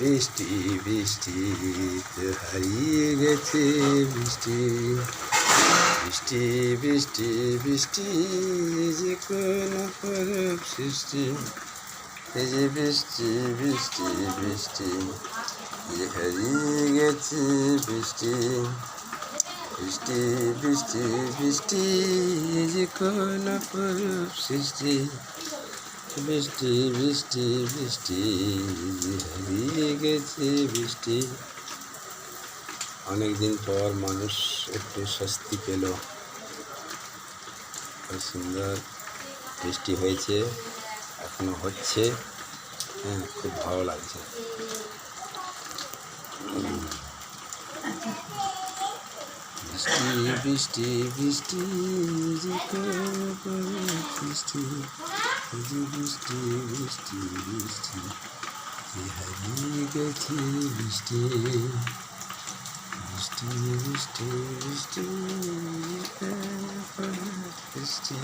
বৃষ্টি বৃষ্টি হারিয়ে গেছে বৃষ্টি বৃষ্টি বৃষ্টি বৃষ্টি যে কোন পরব সৃষ্টি। এই যে বৃষ্টি বৃষ্টি বৃষ্টি যে হারিয়ে গেছে বৃষ্টি বৃষ্টি বৃষ্টি বৃষ্টি যে কোন সৃষ্টি। বৃষ্টি বৃষ্টি বৃষ্টি হারিয়ে গেছে বৃষ্টি অনেকদিন পর মানুষ একটু স্বস্তি পেল। সুন্দর বৃষ্টি হয়েছে, এখনও হচ্ছে। হ্যাঁ খুব ভালো লাগছে। বৃষ্টি বৃষ্টি বৃষ্টি বৃষ্টি যে বৃষ্টি বৃষ্টি বৃষ্টি যে হারিয়ে গেছে বৃষ্টি বৃষ্টি বৃষ্টি বৃষ্টি বৃষ্টি বৃষ্টি